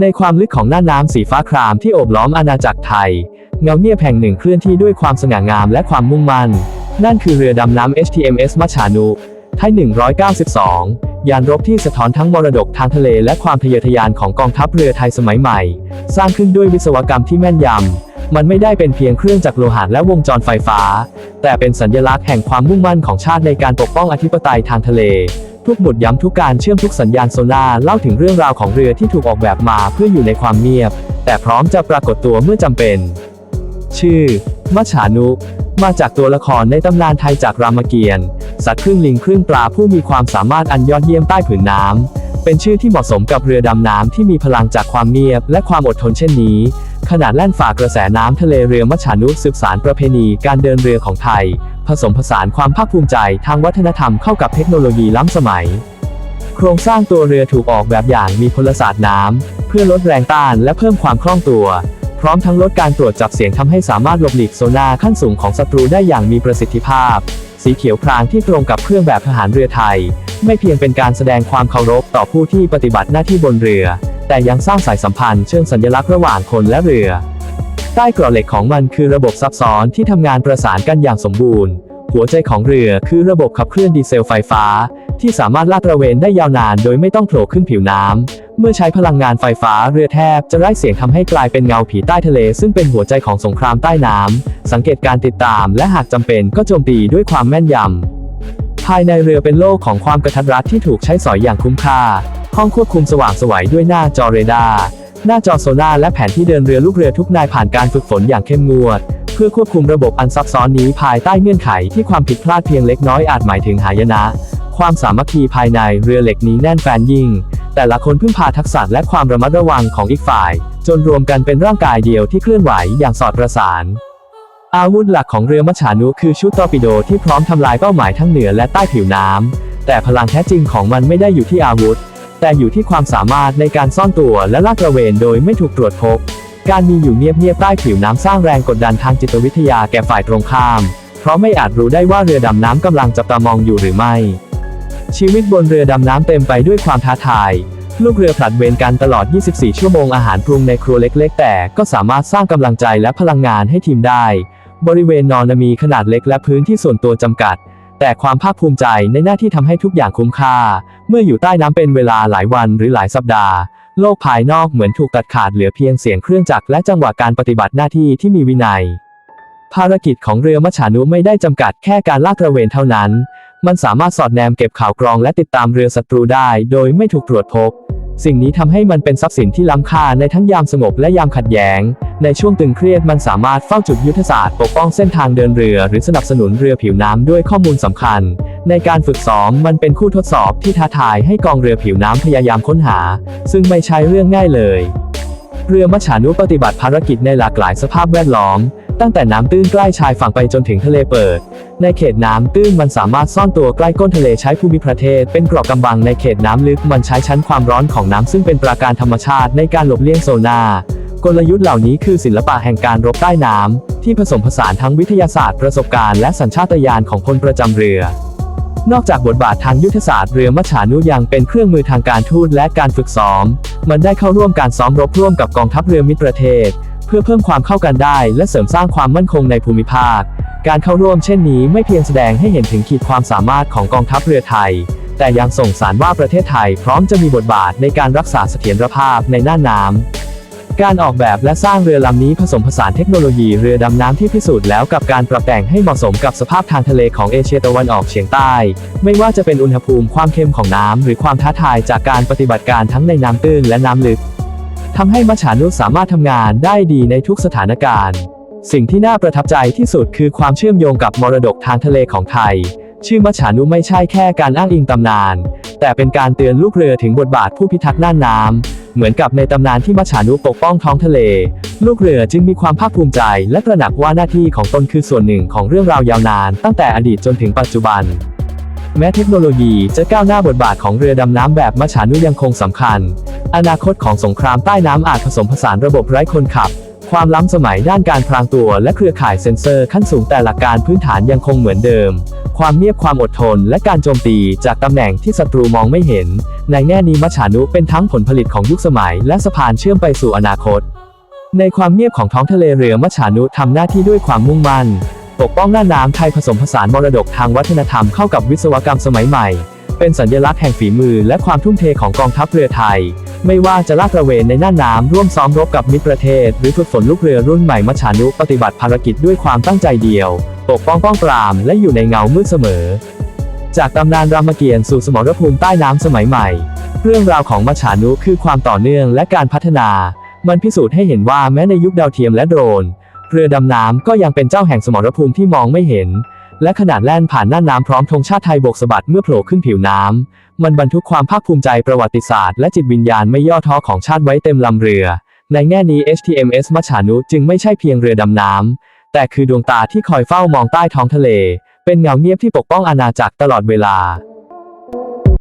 ในความลึกของน่านน้ำสีฟ้าครามที่โอบล้อมอาณาจักรไทย เงาเงียบแห่งหนึ่งเคลื่อนที่ด้วยความสง่างามและความมุ่งมั่น นั่นคือเรือดำน้ำ HTMS มัชชานุไทย 192 ยานรบที่สะท้อนทั้งมรดกทางทะเลและความทะเยอทะยานของกองทัพเรือไทยสมัยใหม่ สร้างขึ้นด้วยวิศวกรรมที่แม่นยำ มันไม่ได้เป็นเพียงเครื่องจักรโลหะและวงจรไฟฟ้า แต่เป็นสัญลักษณ์แห่งความมุ่งมั่นของชาติในการปกป้องอธิปไตยทางทะเล ทุกหมุดย้ำทุกการเชื่อมทุกสัญญาณโซนาเล่าถึงเรื่องราวของเรือที่ถูกออกแบบมาเพื่ออยู่ในความเงียบ แต่พร้อมจะปรากฏตัวเมื่อจำเป็น ชื่อ มัจฉานุ มาจากตัวละครในตำนานไทยจากรามเกียรติ์สัตว์ครึ่งลิงครึ่งปลาผู้มีความสามารถอันยอดเยี่ยมใต้ผืนน้ำ เป็นชื่อที่เหมาะสมกับเรือดำน้ำที่มีพลังจากความเงียบและความอดทนเช่นนี้ ขนาดแล่นฝ่ากระแสน้ำทะเลเรือมัจฉานุสืบสารประเพณีการเดินเรือของไทย ผสมผสานความภาคภูมิใจทางวัฒนธรรมเข้ากับเทคโนโลยีล้ำสมัย โครงสร้างตัวเรือถูกออกแบบอย่างมีพลศาสตร์น้ำเพื่อลดแรงต้านและเพิ่มความคล่องตัว พร้อมทั้งลดการตรวจจับเสียงทำให้สามารถหลบหลีกโซนาขั้นสูงของศัตรูได้อย่างมีประสิทธิภาพ สีเขียวพรางที่ตรงกับเครื่องแบบทหารเรือไทย ไม่เพียงเป็นการแสดงความเคารพต่อผู้ที่ปฏิบัติหน้าที่บนเรือ แต่ยังสร้างสายสัมพันธ์เชิงสัญลักษณ์ระหว่างคนและเรือ ใต้กรอเหล็กของมันคือระบบซับซ้อนที่ทำงานประสานกันอย่างสมบูรณ์ หัวใจของเรือคือระบบขับเคลื่อนดีเซลไฟฟ้า ที่สามารถลาดตระเวนได้ยาวนานโดยไม่ต้องโผล่ขึ้นผิวน้ำ เมื่อใช้พลังงานไฟฟ้าเรือแทบจะไร้เสียงทำให้กลายเป็นเงาผีใต้ทะเล ซึ่งเป็นหัวใจของสงครามใต้น้ำสังเกตการติดตาม และหากจำเป็นก็โจมตีด้วยความแม่นยำ ภายในเรือเป็นโลกของความกระทัดรัดที่ถูกใช้สอยอย่างคุ้มค่า ห้องควบคุมสว่างสวัยด้วยหน้าจอเรดาร์ หน้าจอโซนาและแผนที่เดินเรือลูกเรือทุกนายผ่านการฝึกฝนอย่างเข้มงวด เพื่อควบคุมระบบอันซับซ้อนนี้ภายใต้เงื่อนไขที่ความผิดพลาดเพียงเล็กน้อยอาจหมายถึงหายนะ ความสามัคคีภายในเรือเหล็กนี้แน่นแฟนยิ่ง แต่ละคนพึ่งพาทักษะและความระมัดระวังของอีกฝ่าย จนรวมกันเป็นร่างกายเดียวที่เคลื่อนไหวอย่างสอดประสาน อาวุธหลักของเรือมัจฉานุคือชุดตอร์ปิโดที่พร้อมทำลายเป้าหมายทั้งเหนือและใต้ผิวน้ำ แต่พลังแท้จริงของมันไม่ได้อยู่ที่อาวุธ แต่อยู่ที่ความสามารถในการซ่อนตัวและลาดตระเวนโดยไม่ถูกตรวจพบ การมีอยู่เงียบๆใต้ผิวน้ำสร้างแรงกดดันทางจิตวิทยาแก่ฝ่ายตรงข้าม เพราะไม่อาจรู้ได้ว่าเรือดำน้ำกำลังจับตามองอยู่หรือไม่ ชีวิตบนเรือดำน้ำเต็มไปด้วยความท้าทายลูกเรือผลัดเวรกันตลอด 24 ชั่วโมงอาหารปรุงในครัวเล็ก ๆ แต่ก็สามารถสร้างกำลังใจและพลังงานให้ทีมได้ บริเวณนอนมีขนาดเล็กและพื้นที่ส่วนตัวจำกัด แต่ความภาคภูมิใจในหน้าที่ทำให้ทุกอย่างคุ้มค่า เมื่ออยู่ใต้น้ำเป็นเวลาหลายวันหรือหลายสัปดาห์ โลกภายนอกเหมือนถูกตัดขาดเหลือเพียงเสียงเครื่องจักรและจังหวะการปฏิบัติหน้าที่ที่มีวินัย ภารกิจของเรือมัจฉานุไม่ได้จำกัดแค่การลาดตระเวนเท่านั้น มันสามารถสอดแนมเก็บข่าวกรองและติดตามเรือศัตรูได้ โดยไม่ถูกตรวจพบ สิ่งนี้ทำให้มันเป็นทรัพย์สินที่ล้ำค่าในทั้งยามสงบและยามขัดแย้ง ในช่วงตึงเครียดมันสามารถเฝ้าจุดยุทธศาสตร์ปกป้องเส้นทางเดินเรือ หรือสนับสนุนเรือผิวน้ำด้วยข้อมูลสำคัญ ในการฝึกซ้อมมันเป็นคู่ทดสอบที่ท้าทายให้กองเรือผิวน้ำพยายามค้นหา ซึ่งไม่ใช่เรื่องง่ายเลย เรือมัจฉานุปฏิบัติภารกิจในหลากหลายสภาพแวดล้อม ตั้งแต่น้ำตื้นใกล้ชายฝั่งไปจนถึงทะเลเปิด ในเขตน้ำตื้นมันสามารถซ่อนตัวใกล้ก้นทะเลใช้ภูมิประเทศ เป็นเกราะกำบังในเขตน้ำลึกมันใช้ชั้นความร้อนของน้ำซึ่งเป็นปราการธรรมชาติในการหลบเลี่ยงโซนากลยุทธ์เหล่านี้คือศิลปะแห่งการรบใต้น้ำที่ผสมผสานทั้งวิทยาศาสตร์ประสบการณ์และสัญชาตญาณของคนประจำเรือ นอกจากบทบาททางยุทธศาสตร์เรือมัจฉานุยังเป็นเครื่องมือทางการทูตและการฝึกซ้อม มันได้เข้าร่วมการซ้อมรบร่วมกับกองทัพเรือมิตรประเทศ พื่อเพิ่มความเข้ากันได้ และเสริมสร้างความมั่นคงในภูมิภาค การเข้าร่วมเช่นนี้ไม่เพียงแสดงให้เห็นถึงขีดความสามารถของกองทัพเรือไทย แต่ยังส่งสารว่าประเทศไทยพร้อมจะมีบทบาทในการรักษาเสถียรภาพในน่านน้ำการออกแบบและสร้างเรือลำนี้ผสมผสานเทคโนโลยีเรือดำน้ำที่พิสูจน์แล้วกับการปรับแต่งให้เหมาะสมกับสภาพทางทะเลของเอเชียตะวันออกเฉียงใต้ ไม่ว่าจะเป็นอุณหภูมิความเค็มของน้ำหรือความท้าทายจากการปฏิบัติการทั้งในน้ำตื้นและน้ำลึก ทำให้มัจฉานุสามารถทำงานได้ดีในทุกสถานการณ์ สิ่งที่น่าประทับใจที่สุดคือความเชื่อมโยงกับมรดกทางทะเลของไทย ชื่อมัจฉานุไม่ใช่แค่การอ้างอิงตำนาน แต่เป็นการเตือนลูกเรือถึงบทบาทผู้พิทักษ์น่านน้ำเหมือนกับในตำนานที่มัจฉานุปกป้องท้องทะเล ลูกเรือจึงมีความภาคภูมิใจ และตระหนักว่าหน้าที่ของตนคือส่วนหนึ่งของเรื่องราวยาวนาน ตั้งแต่อดีตจนถึงปัจจุบันแม้เทคโนโลยีจะก้าวหน้าบทบาทของเรือดำน้ำแบบมัจฉานุยังคงสำคัญ อนาคตของสงครามใต้น้ำอาจผสมผสานระบบไร้คนขับ ความล้ำสมัยด้านการพรางตัวและเครือข่ายเซ็นเซอร์ขั้นสูงแต่หลักการพื้นฐานยังคงเหมือนเดิม ความเงียบความอดทนและการโจมตีจากตำแหน่งที่ศัตรูมองไม่เห็น ในแง่นี้มัชานุเป็นทั้งผลผลิตของยุคสมัย และสะพานเชื่อมไปสู่อนาคต ในความเงียบของท้องทะเลเรือมัชานุทำหน้าที่ด้วยความมุ่งมั่น ปกป้องหน้าน้ำไทยผสมผสานมรดกทางวัฒนธรรมเข้ากับวิศวกรรมสมัยใหม่ เป็นสัญลักษณ์แห่งฝีมือและความทุ่มเทของกองทัพเรือไทย ไม่ว่าจะลาดตระเวนในน่านน้ำร่วมซ้อมรบกับมิตรประเทศ หรือฝึกฝนลูกเรือรุ่นใหม่มัชานุปฏิบัติภารกิจด้วยความตั้งใจเดียว ปกป้องป้องปรามและอยู่ในเงามืดเสมอ จากตำนานรามเกียรติ์สู่สมรภูมิใต้น้ำสมัยใหม่ เรื่องราวของมัชานุคือความต่อเนื่องและการพัฒนา มันพิสูจน์ให้เห็นว่าแม้ในยุคดาวเทียมและโดรน เรือดำน้ำก็ยังเป็นเจ้าแห่งสมรภูมิที่มองไม่เห็นและขนาดแล่นผ่านน่านน้ำพร้อมธงชาติไทยโบกสะบัดเมื่อโผล่ขึ้นผิวน้ำ มันบรรทุกความภาคภูมิใจประวัติศาสตร์และจิตวิญญาณไม่ย่อท้อของชาติไว้เต็มลำเรือ ในแง่นี้ HTMS มัชฉานุจึงไม่ใช่เพียงเรือดำน้ำ แต่คือดวงตาที่คอยเฝ้ามองใต้ท้องทะเล เป็นเงาเงียบที่ปกป้องอาณาจักรตลอดเวลา